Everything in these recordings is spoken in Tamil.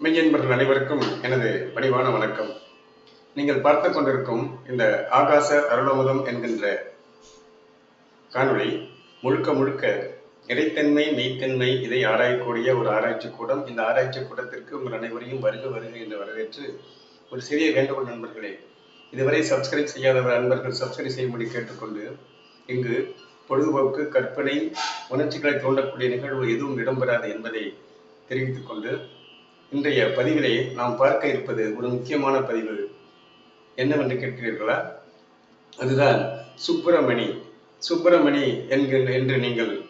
மெய்யன்பர்கள் அனைவருக்கும் எனது வடிவான வணக்கம். நீங்கள் பார்த்து கொண்டிருக்கும் இந்த ஆகாச அருளமுதம் என்கின்ற காணொளி முழுக்க முழுக்க இறைத்தன்மை மெய்த்தன்மை இதை ஆராயக்கூடிய ஒரு ஆராய்ச்சி கூடம். இந்த ஆராய்ச்சி கூடத்திற்கு உங்கள் அனைவரையும் வருக வருக என்று வரவேற்று ஒரு சிறிய வேண்டுகோள் நண்பர்களே இதுவரை சப்ஸ்கிரைப் செய்யாதவர் நண்பர்கள் சப்ஸ்கிரைப் செய்யும்படி கேட்டுக்கொண்டு இங்கு பொழுதுபோக்கு கற்பனை உணர்ச்சிகளை தூண்டக்கூடிய நிகழ்வு எதுவும் இடம்பெறாது என்பதை தெரிவித்துக் கொண்டு இன்றைய பதிவிலே நாம் பார்க்க இருப்பது ஒரு முக்கியமான பதிவு. என்னவென்று கேட்கிறீர்களா? அதுதான் சுப்பிரமணி. சுப்பிரமணி என்கிற என்று நீங்கள்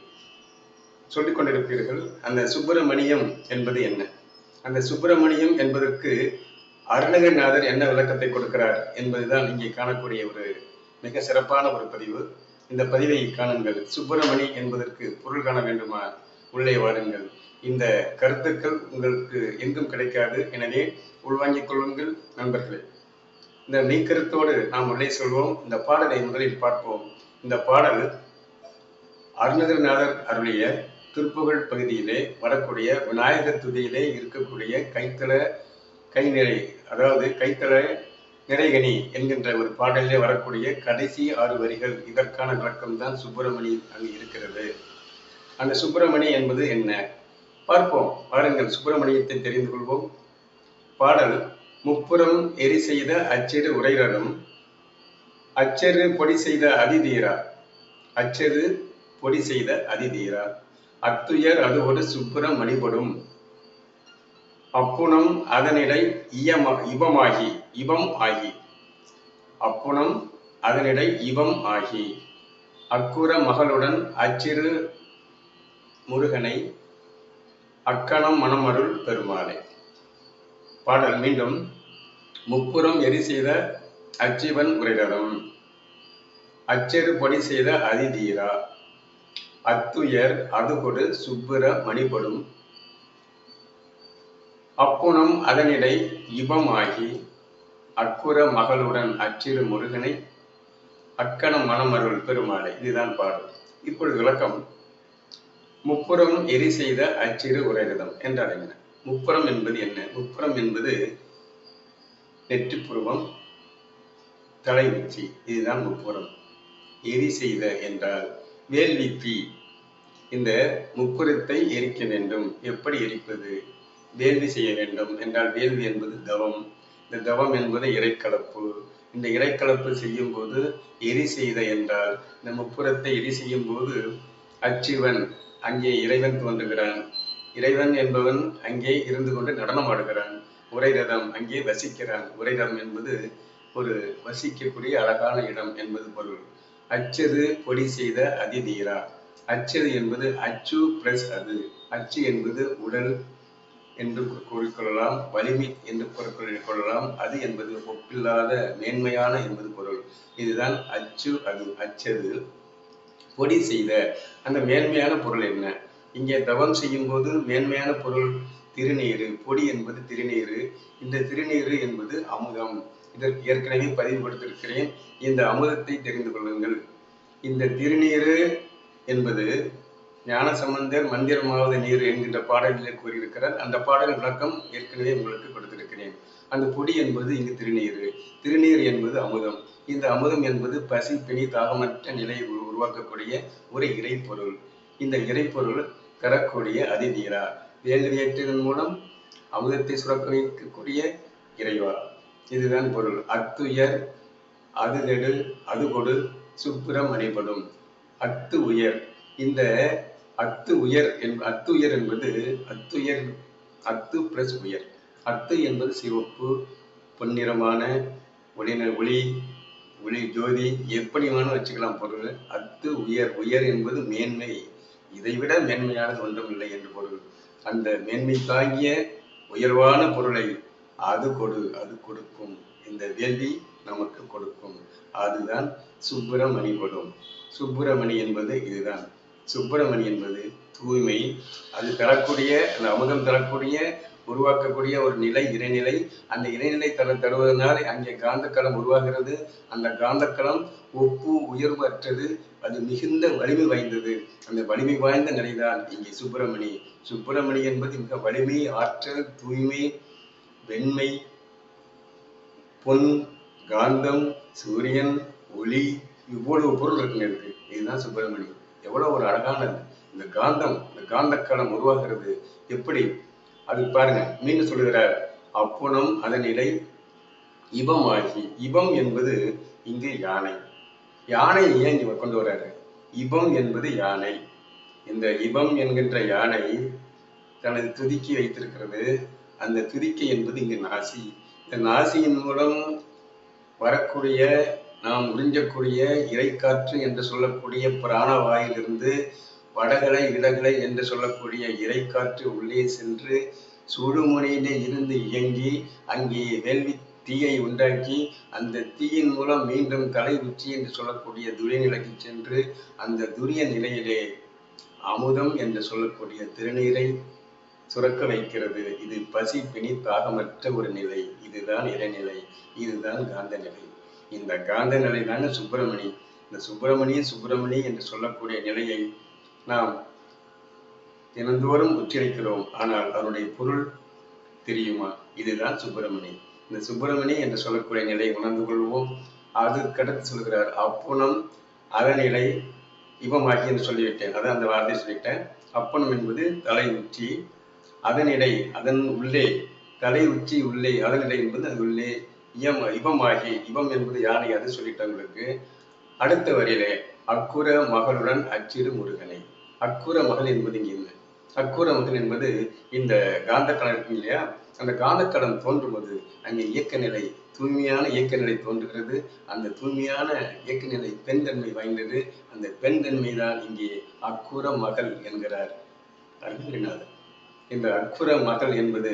சொல்லிக் கொண்டிருப்பீர்கள். அந்த சுப்பிரமணியம் என்பது என்ன? அந்த சுப்பிரமணியம் என்பதற்கு அருணகிரிநாதர் என்ன விளக்கத்தை கொடுக்கிறார் என்பதுதான் இங்கே காணக்கூடிய ஒரு மிக சிறப்பான ஒரு பதிவு. இந்த பதிவை காணுங்கள். சுப்பிரமணி என்பதற்கு பொருள் காண வேண்டுமா? உள்ளே வாருங்கள். இந்த கருத்துக்கள் உங்களுக்கு எங்கும் கிடைக்காது. எனவே உள்வாங்கிக் கொள்ளுங்கள் நண்பர்களே. இந்த மெய்க்கருத்தோடு நாம் உள்ளே சொல்வோம். இந்த பாடலை முதலில் பார்ப்போம். இந்த பாடல் அருணகிரிநாதர் அருளிய திருப்புகழ் பகுதியிலே வரக்கூடிய விநாயகர் துதியிலே இருக்கக்கூடிய கைத்தள கைநிறை அதாவது கைத்தள நிறைகனி என்கின்ற ஒரு பாடலிலே வரக்கூடிய கடைசி ஆறு வரிகள் இதற்கான விளக்கம்தான் சுப்பிரமணி அங்கு இருக்கிறது. அந்த சுப்பிரமணி என்பது என்ன? பார்ப்போம். வாருங்கள் சுப்பிரமணியத்தை தெரிந்து கொள்வோம். பாடல் முப்புறம் எரி செய்த அச்சிறு உரைரனும் அச்சரு பொடி செய்த அதிதீரா அச்சரு பொடி செய்த அதிதீரா அத்துயர் அது ஒரு சுப்புர மணிபடும் அப்புணம் அதனிடை இயம இபமாகி இபம் ஆகி. அப்புணம் அதனிடை இபம் ஆகி. அக்குற மகளுடன் அச்சிறு முருகனை அக்கணம் மணமருள் பெருமாளே. பாடல் மீண்டும் முப்புறம் எரி செய்த அச்சிவன் உரைதரம் அச்செரு பொடி செய்த அதிதீரா. அத்துயர் அதுகொடு சுப்புர மணிபடும். அப்புணம் அதனிடை இபமாகி அக்குற மகளுடன் அச்சிறு முருகனை அக்கணம் மணமருள் பெருமாளை. இதுதான் பாடல். இப்பொழுது விளக்கம். முப்புறம் எரி செய்த அச்சிறு உரைரதம் என்றால் என்ன முப்புறம் என்பது என்ன? முப்புறம் என்பது நெற்றிப்புருவம் தலை உச்சி இதுதான் முப்புறம். எரி செய்த என்றால் வேள்வி தீ இந்த முப்புறத்தை எரிக்க வேண்டும். எப்படி எரிப்பது? வேள்வி செய்ய வேண்டும். என்றால் வேள்வி என்பது தவம். இந்த தவம் என்பது இறைக்கலப்பு. இந்த இறைக்கலப்பு செய்யும் போது எரி செய்த என்றால் இந்த முப்புறத்தை எரி செய்யும் போது அச்சிவன் அங்கே இறைவன் தோன்றுகிறான். இறைவன் என்பவன் அங்கே இருந்து கொண்டு நடனம் ஆடுகிறான். உரைரதம் அங்கே வசிக்கிறான். உரைரதம் என்பது ஒரு வசிக்கக்கூடிய அழகான இடம் என்பது பொருள். அச்சது பொடி செய்த அதிதீரா. அச்சது என்பது அச்சு பிளஸ் அது. அச்சு என்பது உடல் என்று கூறிக்கொள்ளலாம் வலிமை என்று கூறிக்கொள்ளலாம் அது என்பது ஒப்பில்லாத மேன்மையான என்பது பொருள். இதுதான் அச்சு அது. அச்சது பொடி செய்த அந்த மேன்மையான பொருள் என்ன? இங்கே தவம் செய்யும் போது மேன்மையான பொருள் திருநீரு பொடி என்பது திருநீரு இந்த திருநீரு என்பது அமுதம். இதற்கு ஏற்கனவே பதிவு கொடுத்திருக்கிறேன் இந்த அமுதத்தை தெரிந்து கொள்ளுங்கள். இந்த திருநீரு என்பது ஞானசம்பந்தர் மந்திரமாவது நீர் என்கின்ற பாடலிலே கூறியிருக்கிறார். அந்த பாடல் விளக்கம் ஏற்கனவே உங்களுக்கு கொடுத்திருக்கிறேன். அந்த பொடி என்பது இங்கு திருநீர். திருநீர் என்பது அமுதம். இந்த அமுதம் என்பது பசி பிணி தாகமற்ற நிலையை உருவாக்கக்கூடிய ஒரு இறைப்பொருள். இந்த இறைப்பொருள் தரக்கூடிய அதிதீரா. வேள்வியேற்றதன் மூலம் அமுதத்தை சுரக்க வைக்கக்கூடிய இறைவா. இதுதான் பொருள். அத்துயர் அது நெடு அது கொடு சுப்புறம் அணிபடும். அத்து உயர் இந்த அத்து உயர் என் அத்து உயர் என்பது அத்துயர் அத்து பிளஸ் உயர். அத்து என்பது சிவப்பு பொன்னிறமான ஒளி ஒளி ஒளி ஜோதி எப்படி வேணும் வச்சுக்கலாம் பொருள்? அத்து உயர். உயர் என்பது மேன்மை. இதைவிட மேன்மையானது ஒன்றும் இல்லை என்று பொருள். அந்த மேன்மை தாங்கிய உயர்வான பொருளை அது கொடு அது கொடுக்கும். இந்த வேள்வி நமக்கு கொடுக்கும். அதுதான் சுப்பிரமணி கொடும் சுப்பிரமணி என்பது இதுதான். சுப்பிரமணி என்பது தூய்மை. அது தரக்கூடிய அந்த அமுதம் தரக்கூடிய உருவாக்கக்கூடிய ஒரு நிலை இறைநிலை. அந்த இறைநிலை தர தருவதனால் அங்கே காந்தக்களம் உருவாகிறது. அந்த காந்தக்களம் ஒப்பு உயர்வு அற்றது. அது மிகுந்த வலிமை வாய்ந்தது. அந்த வலிமை வாய்ந்த நிலைதான் இங்கே சுப்பிரமணி. சுப்பிரமணி என்பது மிக வலிமை ஆற்றல் தூய்மை வெண்மை பொன் காந்தம் சூரியன் ஒளி இவ்வளவு பொருள் இருக்குங்க இருக்கு. இதுதான் சுப்பிரமணி. எவ்வளவு ஒரு அழகானது. இந்த காந்தம் இந்த காந்தக்களம் உருவாகிறது. எப்படி? அது பாருங்க மீண்டும் சொல்லுகிறார். அப்புணம் அதன் இடை இபம் என்பது இங்கு யானை. யானை ஏன் இவர் கொண்டு வர்றாரு? இபம் என்பது யானை. இந்த இபம் என்கின்ற யானை தனது துதிக்கி வைத்திருக்கிறது. அந்த துதிக்கை என்பது இங்கு நாசி. இந்த நாசியின் மூலம் வரக்கூடிய நாம் உறிஞ்சக்கூடிய இறைக்காற்று என்று சொல்லக்கூடிய பிராணவாயிலிருந்து வடகலை இடகலை என்று சொல்லக்கூடிய இறைக்காற்று உள்ளே சென்று சுடுமுனையிலே இருந்து இயங்கி அங்கே வேள்வி தீயை உண்டாக்கி அந்த தீயின் மூலம் மீண்டும் கலை உச்சி என்று சொல்லக்கூடிய துரிய நிலைக்கு சென்று அந்த துரிய நிலையிலே அமுதம் என்று சொல்லக்கூடிய திருநீரை சுரக்க வைக்கிறது. இது பசி பிணி தாகமற்ற ஒரு நிலை. இதுதான் இறைநிலை இதுதான் காந்த நிலை. இந்த காந்த நிலை தானே சுப்பிரமணி. இந்த சுப்பிரமணிய சுப்பிரமணி என்று சொல்லக்கூடிய நிலையை நாம் தினந்தோறும் உச்சரிக்கிறோம் ஆனால் அதனுடைய பொருள் தெரியுமா? இதுதான் சுப்பிரமணி. இந்த சுப்பிரமணி என்று சொல்லக்கூடிய நிலை உணர்ந்து கொள்வோம். அதுக்கடுத்து சொல்கிறார். அப்புணம் அகநிலை இவமாகி என்று சொல்லிவிட்டேன். அதான் அந்த வார்த்தையை சொல்லிட்டேன் அப்பணம் என்பது தலை உச்சி அதனிடை அதன் உள்ளே தலை உச்சி உள்ளே அதனிடை என்பது அது உள்ளே இயம் இவமாகி இவம் என்பது யானை அது சொல்லிட்டவங்களுக்கு அடுத்த வரையிலே அக்குர மகளுடன் அச்சிறு முருகனை. அக்கூர மகள் என்பது இங்கே இல்லை. அக்கூர மகள் என்பது இந்த காந்த கடன் இருக்கு இல்லையா? அந்த காந்த கடன் தோன்றும்போது அங்கே இயக்க நிலை தூய்மையான இயக்க நிலை தோன்றுகிறது. அந்த தூய்மையான இயக்க நிலை பெண் தன்மை வாய்ந்தது. அந்த பெண் தன்மை தான் இங்கே அக்கூர மகள் என்கிறார். அருணகிரிநாதர் இந்த அக்குர மகள் என்பது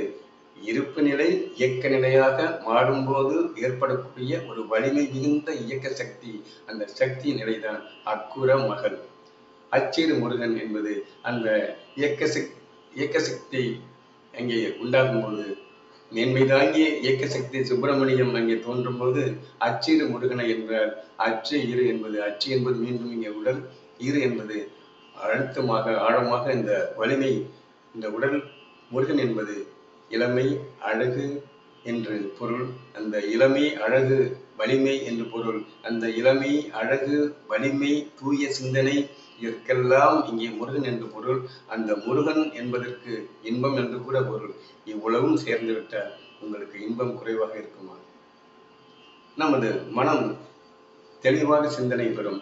இருப்பு நிலை இயக்க நிலையாக மாறும்போது ஏற்படக்கூடிய ஒரு வலிமை மிகுந்த இயக்க சக்தி. அந்த சக்தி நிலைதான் அக்குர மகள். அச்சீறு முருகன் என்பது அந்த இயக்க சக் இயக்க சக்தி அங்கே உண்டாகும் போது மேன்மை தாங்கிய இயக்க சக்தி சுப்பிரமணியம் அங்கே தோன்றும் போது அச்சீறு முருகனை என்றால் அச்சு இரு என்பது அச்சு என்பது மீண்டும் இங்கே உடல் இரு என்பது அழுத்தமாக ஆழமாக இந்த வலிமை இந்த உடல் முருகன் என்பது இளமை அழகு என்று பொருள். அந்த இளமை அழகு வலிமை என்று பொருள். அந்த இளமை அழகு வலிமை தூய சிந்தனை இதற்கெல்லாம் இங்கே முருகன் என்று பொருள். அந்த முருகன் என்பதற்கு இன்பம் என்று கூட பொருள். இவ்வளவும் சேர்ந்துவிட்டால் உங்களுக்கு இன்பம் குறைவாக இருக்குமா? நமது மனம் தெளிவாக சிந்தனை பெறும்.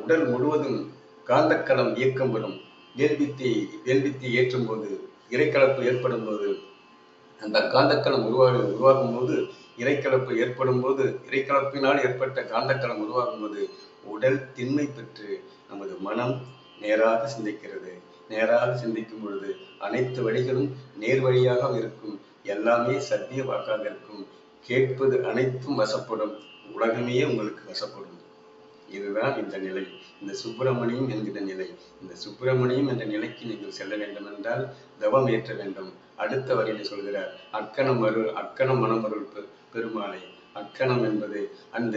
உடல் முழுவதும் காந்தக்களம் இயக்கம் பெறும். வேள்வித்தை வேல்வித்தை ஏற்றும் போது இறைக்கலப்பு ஏற்படும் போது அந்த காந்தக்களம் உருவாக உருவாகும் போது இறைக்கலப்பு ஏற்படும் போது இறைக்கலப்பினால் ஏற்பட்ட காந்தக்களம் உருவாகும் போது உடல் திண்மை பெற்று நமது மனம் நேராக சிந்திக்கிறது. நேராக சிந்திக்கும் பொழுது அனைத்து வழிகளும் நேர் வழியாக இருக்கும். எல்லாமே சத்திய வாக்காக இருக்கும். கேட்பது அனைத்தும் வசப்படும். உலகமே உங்களுக்கு வசப்படும். இதுதான் இந்த நிலை. இந்த சுப்பிரமணியம் என்கிற நிலை. இந்த சுப்பிரமணியம் என்ற நிலைக்கு நீங்கள் செல்ல வேண்டும் என்றால் தவம் ஏற்ற வேண்டும். அடுத்த வரியில் சொல்கிறார் அக்கணம் அருள் அக்கணம் மனமருள் பெருமாளை. அக்கணம் என்பது அந்த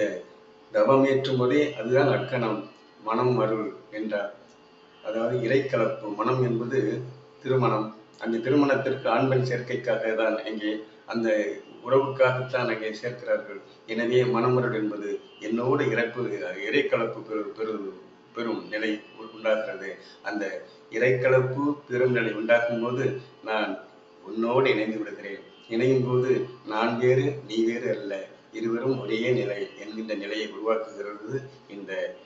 தவம் ஏற்றும் போதே அதுதான் அக்கணம் மனம் அருள் என்றார். அதாவது இறைக்கலப்பு மனம் என்பது திருமணம். அந்த திருமணத்திற்கு ஆண் பெண் சேர்க்கைக்காக தான் இங்கே அந்த உறவுக்காகத்தான் அங்கே சேர்க்கிறார்கள். எனவே மனமருள் என்பது என்னோடு இறப்பு இறைக்கலப்பு பெரு பெரு பெரும் நிலை உண்டாகிறது. அந்த இறைக்கலப்பு பெரும் நிலை உண்டாகும் போது நான் உன்னோடு இணைந்து விடுகிறேன். இணையும் போது நான் வேறு நீ வேறு அல்ல. இருவரும் ஒரே நிலை என்கின்ற நிலையை உருவாக்குகிறது இந்த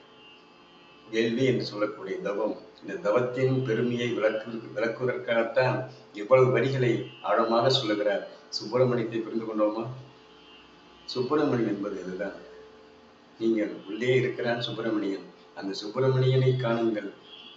வேள்வி என்று சொல்லக்கூடிய தவம். இந்த தவத்தின் பெருமையை விளக்கு விளக்குவதற்காகத்தான் இவ்வளவு வரிகளை ஆழமாக சொல்லுகிறார். சுப்பிரமணியத்தை புரிந்து கொண்டோமா? சுப்பிரமணியம் என்பது இதுதான் நீங்கள் உள்ளே இருக்கிறான் சுப்பிரமணியன். அந்த சுப்பிரமணியனை காணுங்கள்.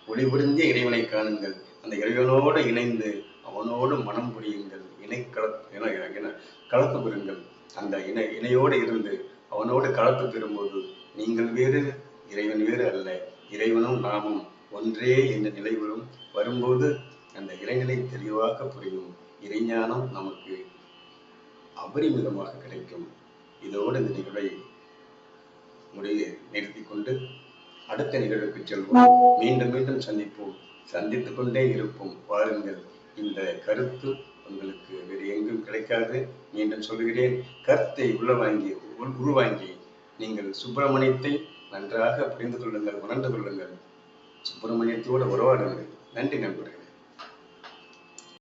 ஒளிபுரிந்திய இறைவனை காணுங்கள். அந்த இறைவனோடு இணைந்து அவனோடு மனம் புரியுங்கள். இணை கல என கலப்பு பெறுங்கள் அந்த இணை இணையோடு இருந்து அவனோடு கலப்பு பெறும்போது நீங்கள் வேறு இறைவன் வேறு அல்ல. இறைவனும் நாமும் ஒன்றே என்ற நிலை வரும் வரும்போது அந்த இறைநிலை தெளிவாக புரியும். இறைஞானம் நமக்கு அபரிமிதமாக கிடைக்கும். இதோடு இந்த நிகழ்வை முடிவு நிறுத்திக் கொண்டு அடுத்த நிகழ்வுக்கு செல்வோம். மீண்டும் மீண்டும் சந்திப்போம். சந்தித்துக் கொண்டே இருப்போம். வாருங்கள். இந்த கருத்து உங்களுக்கு வேறு எங்கும் கிடைக்காது மீண்டும் சொல்கிறேன் கருத்தை உள்வாங்கி உள்- உள்வாங்கி நீங்கள் சுப்பிரமணியத்தை நன்றாக புரிந்து கொள்ளுங்கள் உணர்ந்து கொள்ளுங்கள். சுப்பிரமணியத்தோடு உறவாடுங்கள். நன்றி நண்பர்களே.